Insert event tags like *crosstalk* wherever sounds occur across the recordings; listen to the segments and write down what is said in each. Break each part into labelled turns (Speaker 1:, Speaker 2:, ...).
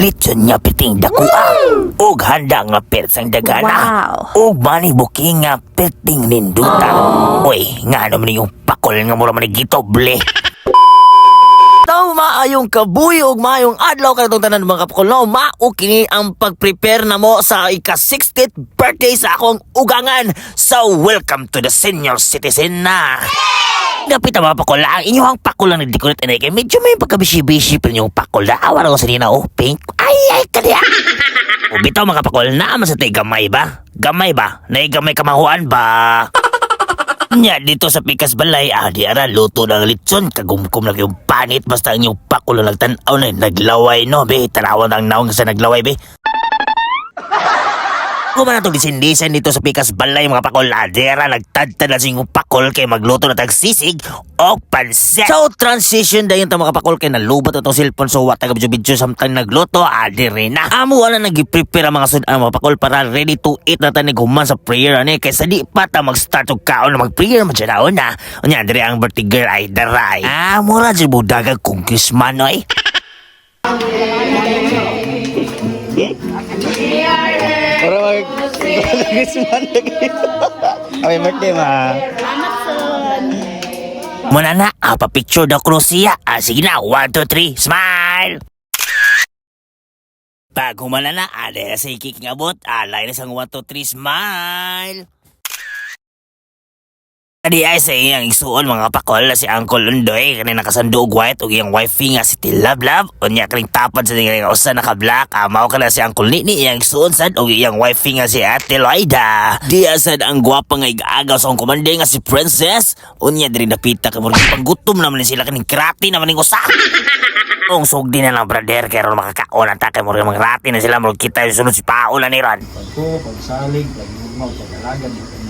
Speaker 1: Litson nga piting dakua. Ug handa nga persang dagana.
Speaker 2: Wow.
Speaker 1: Ug mani buking nga piting ninduta. Uy, nga naman yung pakol nga mura man gitoble. Taw maayong kabuhi ug maayong adlaw kanatong tanan mga kapakol no mao kini ang pag-prepare na mo sa ika 60th birthday sa akong ugangan. So welcome to the senior citizen na. Gapit ang mga pakol ang inyong pakol lang nagdikulit inay kay medyo may pagkabisi-bisi pa inyong pakol na awan ako sa nina oh pink. Ay ay kanya. o bitaw mga pakol na sa tay gamay ba? Gamay ba? Nay gamay kamahuan ba? *laughs* Nya dito sa Pikas Balay, ah di ara luto ng litson, kagumkum lang yung panit basta ang yung pakulo nagtanaw na naglaway no, be, tanawan ang naong sa naglaway be. Kung man itong disindisan dito sa Pikas Balay mga pakol, ah di ara nagtadtad na sa inyong pakol kay magluto na tagsisig o pansit. So transition dayon ta mga pakol kay nalubot itong cellphone so wata ka video samtang nagluto, ah di rin na. Amo wala nag-prepare ang mga sudan mga pakol para ready to eat na tanig human sa prayer ani kaysa di pa ta mag-start og kaon mag-prayer man siya na. Unya dire ang birthday girl ay daray. Ah, mura jud budaga congressman oy.
Speaker 3: Para mag... Lagi. Happy birthday, ma.
Speaker 1: Muna na, ah, pa-picture daw ko siya. Ah, sige na, 1, 2, 3, smile! Pag humana na, ah, sa ikik nga bot, ah, sang 1, 2, 3, smile! Adi ay sa iyang isuon mga pakol na si Uncle Undoy kanina nakasando og white ug iyang wifey nga si Tilab Lab unya kaning tapad sa nga usa naka black amaw ka na si Uncle Nini iyang isuon sad og iyang wifey nga si Ate Loida di sad ang gwapa nga igaagaw sa akong komande nga si Princess. Unya diri napita ka murag panggutom naman ni sila kaning krati naman ning usa. *laughs* Kung sugdi na lang brother kay ron makakaon ang takay mo rin mga rati na sila mo kita yung sunod si Paula ni Ron
Speaker 3: Pagko, pagsalig, paglumaw, pag-alaga, pag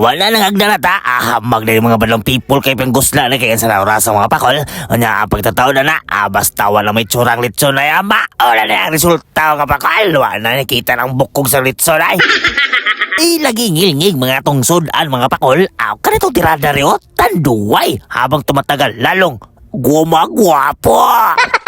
Speaker 1: Wala nang agdanata, ah, mag na yung mga badlang people kay panggusla na kaya sa naura sa mga pakol. Anya, ang pagtataon na na, ah, basta wala may tsurang litson na yama. Wala na ang resulta nga pakol. Wala na nakita ng bukog sa litson ay. *laughs* Ilagi ngilngig mga tong sudan mga pakol. Aw, kanitong tirada rin tanduway. Habang tumatagal, lalong gumagwapo. *laughs*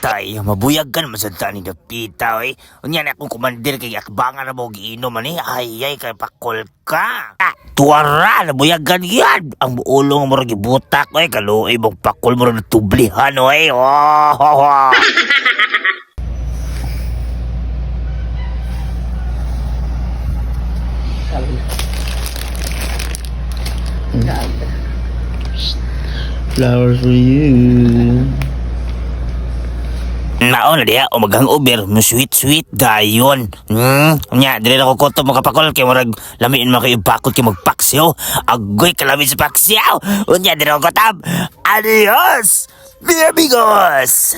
Speaker 1: Tay, mabuyag ka naman sa tani na pita, eh. Unya na akong kumandir kay akbangan na mo giinom eh. Ay, ay, kay pakol ka. Ah, tuwara, nabuyagan yan. Ang buulong mo rin gibutak, eh. Kaluoy mong pakol mo rin tublihan, eh. Oh, oh, oh.
Speaker 3: Flowers for you.
Speaker 1: Naon na diha o maghang uber mo sweet sweet dayon. Hmm, nya dili na ko koto mo kapakol kay murag lamiin mo kay bakot kay magpaksyo. Agoy kalami sa paksyo. Unya dili ko kotab. Adios, mi amigos.